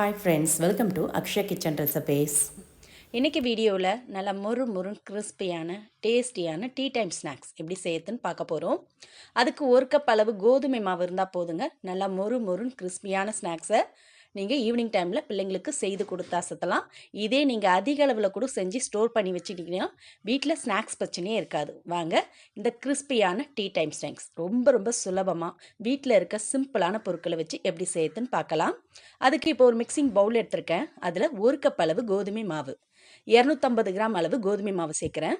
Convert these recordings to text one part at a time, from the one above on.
Hi friends welcome to Akshaya kitchen recipes இன்றைக்கி வீடியோவில் நல்லா மொறு மொறு கிறிஸ்பியான டேஸ்டியான டீ டைம் ஸ்நாக்ஸ் எப்படி செய்யறதுன்னு பார்க்க போகிறோம் அதுக்கு ஒரு கப் அளவு கோதுமை மாவு இருந்தால் போதுங்க. நல்லா மொறு மொறுன்னு கிறிஸ்பியான ஸ்நாக்ஸை நீங்கள் ஈவினிங் டைமில் பிள்ளைங்களுக்கு செய்து கொடுத்தா சத்தலாம். இதே நீங்கள் அதிக அளவில் கூட செஞ்சு ஸ்டோர் பண்ணி வச்சுட்டிங்கன்னா வீட்டில் ஸ்நாக்ஸ் பிரச்சனையே இருக்காது. வாங்க இந்த கிறிஸ்பியான டீ டைம் ஸ்நாக்ஸ் ரொம்ப ரொம்ப சுலபமாக வீட்டில் இருக்க சிம்பிளான பொருட்களை வச்சு எப்படி செய்யுதுன்னு பார்க்கலாம். அதுக்கு இப்போ ஒரு மிக்சிங் பவுல் எடுத்திருக்கேன். அதில் ஒரு கப் அளவு கோதுமை மாவு. இரநூத்தம்பது கிராம் அளவு கோதுமை மாவு சேர்க்குறேன்.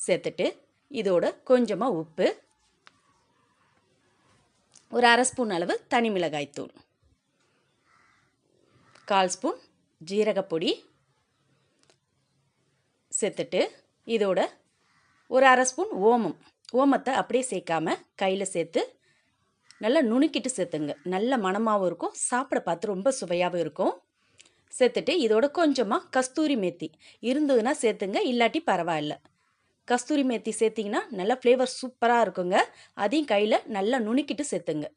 சேர்த்துட்டு இதோட கொஞ்சமாக உப்பு. ஒரு அரை ஸ்பூன் அளவு தனி மிளகாய் தூள் கால் ஸ்பூன் ஜீரகப்பொடி சேர்த்துட்டு இதோட ஒரு அரை ஸ்பூன் ஓமம். ஓமத்தை அப்படியே சேர்க்காம கையில் சேர்த்து நல்லா நுணுக்கிட்டு சேர்த்துங்க. நல்ல மணமாகவும் இருக்கும். சாப்பிட பார்த்து ரொம்ப சுவையாகவும் இருக்கும். சேர்த்துட்டு இதோட கொஞ்சமாக கஸ்தூரி மேத்தி. இருந்ததுன்னா சேர்த்துங்க இல்லாட்டி பரவாயில்ல. கஸ்தூரி மேத்தி சேர்த்திங்கன்னா நல்லா ஃப்ளேவர் சூப்பராக இருக்குங்க. அதையும் கையில் நல்லா நுணுக்கிட்டு சேர்த்துங்க.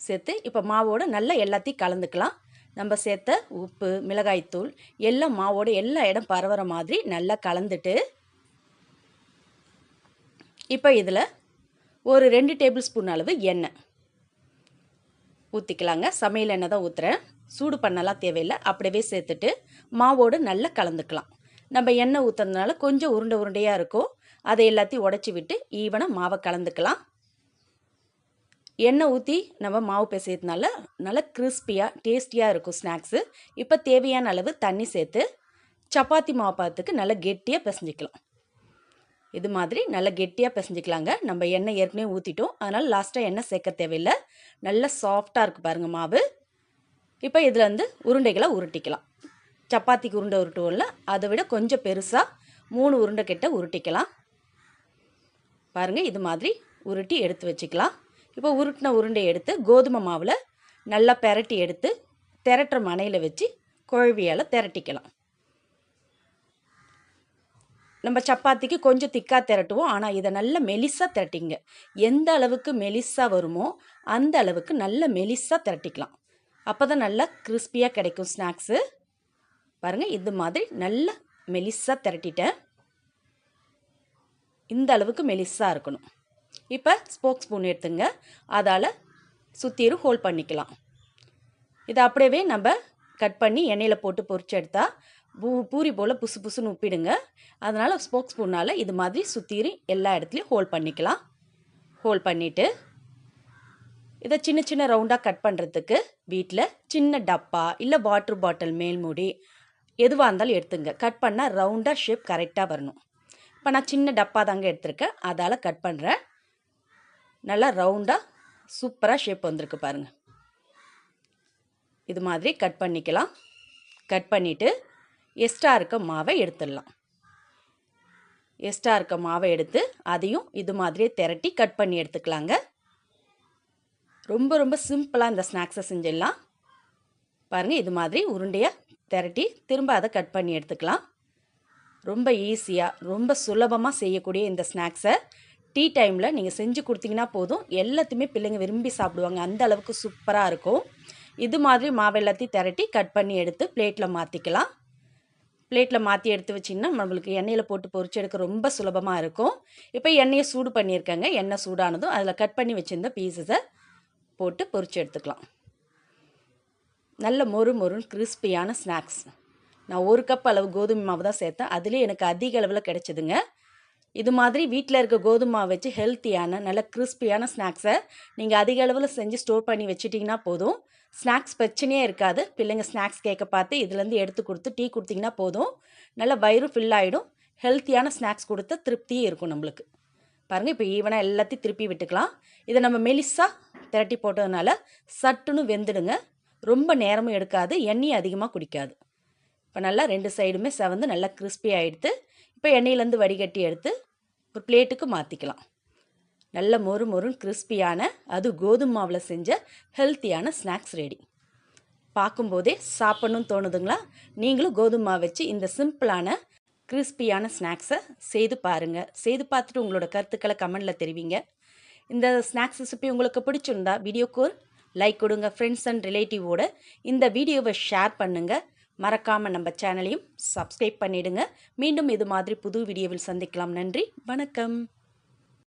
சேர்த்து இப்போ மாவோட நல்லா எல்லாத்தையும் கலந்துக்கலாம். நம்ம சேர்த்த உப்பு மிளகாய்த்தூள் எல்லாம் மாவோட எல்லா இடம் பரவுற மாதிரி நல்லா கலந்துட்டு இப்போ இதில் ஒரு ரெண்டு டேபிள் ஸ்பூன் அளவு எண்ணெய் ஊற்றிக்கலாங்க சமையல் எண்ணெய் தான் ஊற்றுறேன் சூடு பண்ணலாம் தேவையில்லை. அப்படியே சேர்த்துட்டு மாவோடு நல்லா கலந்துக்கலாம். நம்ம எண்ணெய் ஊற்றுறதுனால கொஞ்சம் உருண்டை உருண்டையாக இருக்கும். அதை எல்லாத்தையும் உடச்சி விட்டு ஈவனாக மாவை கலந்துக்கலாம். எண்ணெய் ஊற்றி நம்ம மாவு பிசையதுனால நல்லா கிறிஸ்பியாக டேஸ்டியாக இருக்கும் ஸ்நாக்ஸு இப்போ தேவையான அளவு தண்ணி சேர்த்து சப்பாத்தி மாவு பார்த்துக்கு நல்லா கெட்டியாக பிசைஞ்சிக்கலாம். இது மாதிரி நல்லா கெட்டியாக பிசைஞ்சிக்கலாங்க. நம்ம எண்ணெய் ஏற்கனவே ஊற்றிட்டோம் அதனால் லாஸ்ட்டாக எண்ணெய் சேர்க்க தேவையில்லை. நல்லா சாஃப்டாக இருக்குது பாருங்கள் மாவு. இப்போ இதில் வந்து உருண்டைகளை உருட்டிக்கலாம். சப்பாத்திக்கு உருண்டை உருட்டுவோம்ல அதை விட கொஞ்சம் பெருசாக மூணு உருண்டை கிட்ட உருட்டிக்கலாம். பாருங்கள் இது மாதிரி உருட்டி எடுத்து வச்சுக்கலாம். இப்போ உருட்டின உருண்டை எடுத்து கோதுமை மாவில் நல்லா பெரட்டி எடுத்து திரட்டுற மனையில் வச்சு குழவியால் திரட்டிக்கலாம். நம்ம சப்பாத்திக்கு கொஞ்சம் திக்காக திரட்டுவோம். ஆனால் இதை நல்லா மெலிசாக திரட்டிங்க. எந்த அளவுக்கு மெலிசாக வருமோ அந்த அளவுக்கு நல்ல மெலிசாக திரட்டிக்கலாம். அப்போ தான் நல்லா கிறிஸ்பியாக கிடைக்கும் ஸ்நாக்ஸு. பாருங்கள் இது மாதிரி நல்ல மெலிசாக திரட்டிட்டேன். இந்த அளவுக்கு மெலிசாக இருக்கணும். இப்போ ஸ்போக் ஸ்பூன் எடுத்துங்க. அதால் சுற்றிரும் ஹோல்ட் பண்ணிக்கலாம். இதை அப்படியே நம்ம கட் பண்ணி எண்ணெயில் போட்டு பொறிச்சு எடுத்தால் பூ பூரி போல் புசு புசுன்னு உப்பிடுங்க. அதனால் ஸ்போக் ஸ்பூனால் இது மாதிரி சுற்றிரும் எல்லா இடத்துலையும் ஹோல்ட் பண்ணிக்கலாம். ஹோல்ட் பண்ணிவிட்டு இதை சின்ன சின்ன ரவுண்டாக கட் பண்ணுறதுக்கு வீட்டில் சின்ன டப்பா இல்லை வாட்டர் பாட்டில் மேல்மூடி எதுவாக இருந்தாலும் எடுத்துங்க. கட் பண்ணால் ரவுண்டாக ஷேப் கரெக்டாக வரணும். இப்போ நான் சின்ன டப்பா தாங்க எடுத்திருக்கேன். அதால் கட் பண்ணுறேன் நல்லா ரவுண்டாக சூப்பராக ஷேப் வந்திருக்கு பாருங்கள் இது மாதிரி கட் பண்ணிக்கலாம். கட் பண்ணிவிட்டு எக்ஸ்ட்ரா இருக்க மாவை எடுத்துடலாம். எக்ஸ்ட்ரா இருக்க மாவை எடுத்து அதையும் இது மாதிரியே திரட்டி கட் பண்ணி எடுத்துக்கலாங்க. ரொம்ப ரொம்ப சிம்பிளாக இந்த ஸ்நாக்ஸை செஞ்சிடலாம். பாருங்கள் இது மாதிரி உருண்டையாக திரட்டி திரும்ப அதை கட் பண்ணி எடுத்துக்கலாம். ரொம்ப ஈஸியாக ரொம்ப சுலபமாக செய்யக்கூடிய இந்த ஸ்நாக்ஸை டீ டைமில் நீங்கள் செஞ்சு கொடுத்தீங்கன்னா போதும். எல்லாத்தையுமே பிள்ளைங்க விரும்பி சாப்பிடுவாங்க. அந்த அளவுக்கு சூப்பராக இருக்கும். இது மாதிரி மாவு எல்லாத்தையும் திரட்டி கட் பண்ணி எடுத்து பிளேட்டில் மாற்றிக்கலாம் பிளேட்டில் மாற்றி எடுத்து வச்சிங்கன்னா நம்மளுக்கு எண்ணெயில் போட்டு பொறிச்சு எடுக்க ரொம்ப சுலபமாக இருக்கும். இப்போ எண்ணெயை சூடு பண்ணியிருக்கேங்க. எண்ணெய் சூடானதும் அதில் கட் பண்ணி வச்சுருந்த பீஸஸை போட்டு பொறிச்சு எடுத்துக்கலாம். நல்ல மொறு மொறுன்னு கிறிஸ்பியான ஸ்நாக்ஸ் நான் ஒரு கப் அளவு கோதுமை மாவு தான் சேர்த்தேன். அதுலேயே எனக்கு அதிக அளவில் கிடச்சிதுங்க. இது மாதிரி வீட்டில் இருக்க கோதுமா வச்சு ஹெல்த்தியான நல்ல கிறிஸ்பியான ஸ்நாக்ஸை நீங்கள் அதிக அளவில் செஞ்சு ஸ்டோர் பண்ணி வச்சுட்டிங்கன்னா போதும். ஸ்நாக்ஸ் பிரச்சனையே இருக்காது. பிள்ளைங்க ஸ்நாக்ஸ் கேட்க பார்த்து இதுலேருந்து எடுத்து கொடுத்து டீ கொடுத்தீங்கன்னா போதும். நல்ல வயிறும் ஃபில் ஆகிடும் ஹெல்த்தியான ஸ்நாக்ஸ் கொடுத்த திருப்தியே இருக்கும் நம்மளுக்கு. பாருங்கள் இப்போ ஈவனாக எல்லாத்தையும் திருப்பி விட்டுக்கலாம். இதை நம்ம மெலிசாக திரட்டி போட்டதுனால சட்டுன்னு வெந்துடுங்க. ரொம்ப நேரமும் எடுக்காது. எண்ணெயும் அதிகமாக குடிக்காது. இப்போ நல்லா ரெண்டு சைடுமே செவந்து நல்லா கிறிஸ்பி ஆகிடுத்து இப்போ எண்ணெயிலேருந்து வடிகட்டி எடுத்து ஒரு பிளேட்டுக்கு மாற்றிக்கலாம் நல்ல மொறு மொறுன்னு கிறிஸ்பியான அது கோதுமை மாவில் செஞ்ச ஹெல்த்தியான ஸ்நாக்ஸ் ரெடி பார்க்கும்போதே சாப்பிட்ணுன்னு தோணுதுங்களா? நீங்களும் கோதுமை மாவு வச்சு இந்த சிம்பிளான கிறிஸ்பியான ஸ்நாக்ஸை செய்து பாருங்கள் செய்து பார்த்துட்டு உங்களோட கருத்துக்களை கமெண்டில் தெரிவிங்க. இந்த ஸ்நாக்ஸ் ரெசிபி உங்களுக்கு பிடிச்சிருந்தா வீடியோக்கு ஒரு லைக் கொடுங்க. ஃப்ரெண்ட்ஸ் அண்ட் ரிலேட்டிவோட இந்த வீடியோவை ஷேர் பண்ணுங்கள் மறக்காமல் நம்ம சேனலையும் சப்ஸ்கிரைப் பண்ணிடுங்க. மீண்டும் இது மாதிரி புது வீடியோவில் சந்திக்கலாம். நன்றி. வணக்கம்.